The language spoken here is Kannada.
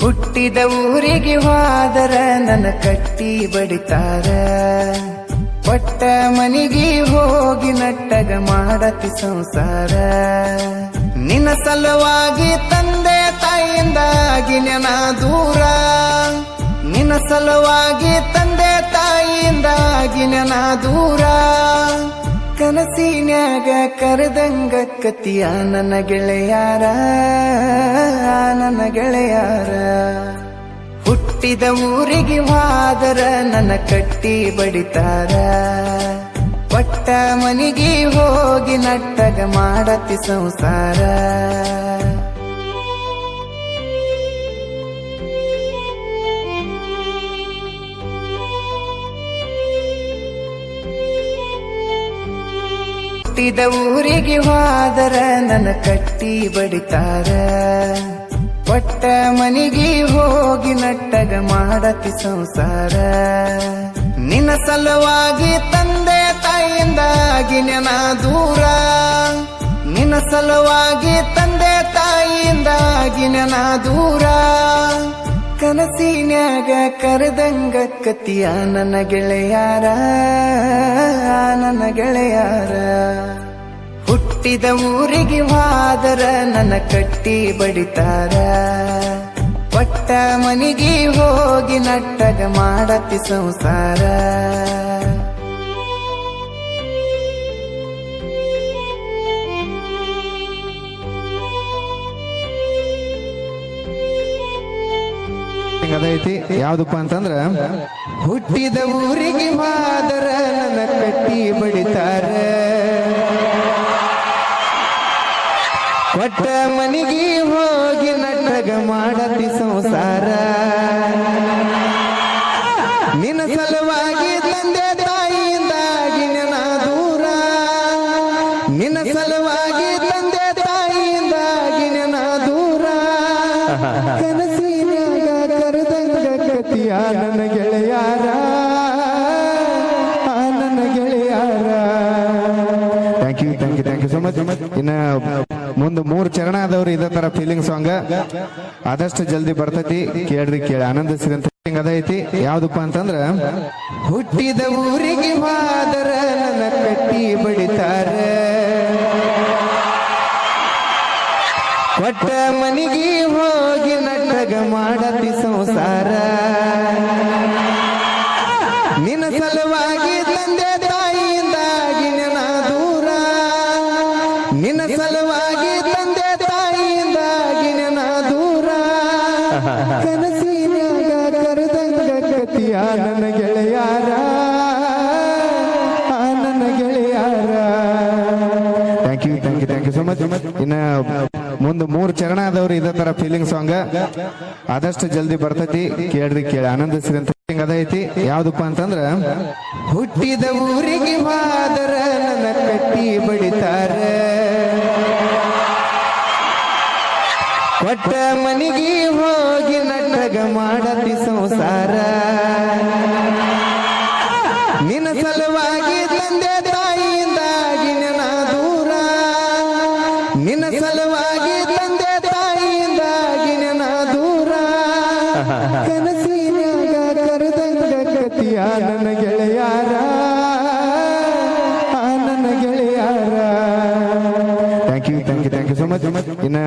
ಹುಟ್ಟಿದ ಊರಿಗೆ ಹೋದರ ನನ್ನ ಕಟ್ಟಿ ಬಡಿತಾರ. ಪಟ್ಟ ಮನಿಗೆ ಹೋಗಿ ನಟ್ಟಗ ಮಾಡತಿ ಸಂಸಾರ. ನಿನ್ನ ಸಲುವಾಗಿ ತಂದೆ ತಾಯಿಯಿಂದಾಗಿ ನೆನ ದೂರ. ನಿನ್ನ ಸಲುವಾಗಿ ತಂದೆ ತಾಯಿಯಿಂದಾಗಿ ನೆನ ದೂರ. ಕನಸಿನ್ಯಾಗ ಕರೆದಂಗ ಕತಿಯ ನನ್ನ ಗೆಳೆಯಾರ ನನ್ನ ಗೆಳೆಯಾರ. ಹುಟ್ಟಿದ ಊರಿಗೆ ಹೋದರ ನನ್ನ ಕಟ್ಟಿ ಬಡಿತಾರ. ಪಟ್ಟ ಮನಿಗೆ ಹೋಗಿ ನಟ್ಟಗ ಮಾಡತಿ ಸಂಸಾರ. ಹುಟ್ಟಿದ ಊರಿಗೆ ಹೋದರ, ನನ್ನ ಕಟ್ಟಿ ಬಡಿತಾರ. ಪಟ್ಟ ಮನಿಗೆ ಹೋಗಿ ನಟ್ಟಗ ಮಾಡತಿ ಸಂಸಾರ. ನಿನ್ನ ಸಲುವಾಗಿ ತಂದೆ ತಾಯಿಯಿಂದಾಗಿ ನೆನ ದೂರ. ನಿನ್ನ ಸಲುವಾಗಿ ತಂದೆ ತಾಯಿಯಿಂದಾಗಿ ನೆನ ದೂರ. ಕನಸಿನ್ಯಾಗ ಕರೆದಂಗ ಕತಿಯ ನನ್ನ ಗೆಳೆಯಾರ ನನ್ನ ಗೆಳೆಯಾರ. ಹುಟ್ಟಿದ ಊರಿಗೆ ವಾದರ ನನ್ನ ಕಟ್ಟಿ ಬಡಿತಾರ. ಪಟ್ಟ ಮನಿಗೆ ಹೋಗಿ ನಟ್ಟಗ ಮಾಡತಿ ಸಂಸಾರ. ಅದೈತಿ ಯಾವ್ದಪ್ಪ ಅಂತಂದ್ರ, ಹುಟ್ಟಿದ ಊರಿಗೆ ಮಾದರ ನನ್ನ ಕಟ್ಟಿ ಬಡಿತಾರ. ಕೊಟ್ಟ ಮನೆಗೆ ಹೋಗಿ ನಟಗ ಮಾಡತಿ ಸಂಸಾರ. ನಿನ್ನ ಸಲುವಾಗಿ ತಂದೆ ತಾಯಿಯಿಂದಾಗಿ ನನ್ನ ದೂರ. ನಿನ್ನ ಸಲುವಾಗಿ ಕತಿಯ ನನ್ನ ಗೆಳೆಯಾರ ಆ ನನ್ನ ಗೆಳೆಯಾರ thank you thank you thank you so much ಇನ್ನ ಮುಂದ್ ಮೂರ್ ಚರಣ ಆದವ್ರು ಇದೇ ತರ ಫೀಲಿಂಗ್ ಸಾಂಗ್ ಆದಷ್ಟು ಜಲ್ದಿ ಬರ್ತೈತಿ ಕೇಳ್ರಿ ಕೇಳಿ ಆನಂದಿಸಿರಿ ಅಂತ feeling ಅದೈತಿ ಯಾವ್ದಪ್ಪ ಅಂತಂದ್ರ, ಹುಟ್ಟಿದ ಊರಿಗೆ ಹೋದರ ನನ್ನ ಕಟ್ಟಿ ಬಡಿತಾರ. ಕೊಟ್ಟ ಮನಿಗೆ ಹೋಗಿ ನಟ್ಟಗ ಮಾಡತಿ ಸಂಸಾರ. ನಿನ್ನ ಸಲುವಾಗಿ ತಂದೆ ತಾಯಿಯಿಂದಾಗಿ ನೆನ ದೂರ. ನಿನ್ನ ಸಲುವಾಗಿ ತಂದೆ ತಾಯಿಯಿಂದಾಗಿ ನೆನ ದೂರ. ಕನಸಿನಾಗ ಕರೆದಂಗ ಕತಿಯ ನನ್ನ ಗೆಳೆಯಾರ. ನನ್ನ ಗೆಳೆಯಾರ. Thank you thank you thank you so much ಇನ್ನ ಮುಂದ್ ಮೂರು ಚರಣ ಆದವ್ರು ಇದೇ ತರ ಫೀಲಿಂಗ್ ಸಾಂಗ್ ಆದಷ್ಟು ಜಲ್ದಿ ಬರ್ತೈತಿ. ಕೇಳ್ರಿ ಕೇಳಿ. ಆನಂದಿಸ್ರಿ ಅಂತ ಅದೈತಿ ಯಾವ್ದಪ್ಪ ಅಂತಂದ್ರ, ಹುಟ್ಟಿದ ಊರಿಗೆ ಮಾದರ ನನ್ನ ಕಟ್ಟಿ ಬಡಿತಾರ. ಕೊಟ್ಟ ಮನೆಗೆ ಹೋಗಿ ನಟಗ ಮಾಡತಿ ಸಂಸಾರ. ನಿನ್ನ ಸಲುವಾಗಿ ತಂದೆ ತಾಯಿಯಿಂದಾಗಿ ನನ್ನ ದೂರ. ನಿನ್ನ ಸಲುವಾಗಿ ಕನಸಿನ್ಯಾಗ ಕರೆದಂಗ ಗತಿಯ ನನ್ನ ಗೆಳೆಯಾರ. ನನ್ನ ಗೆಳೆಯಾರ. Thank you thank you thank you so much ಇನ್ನ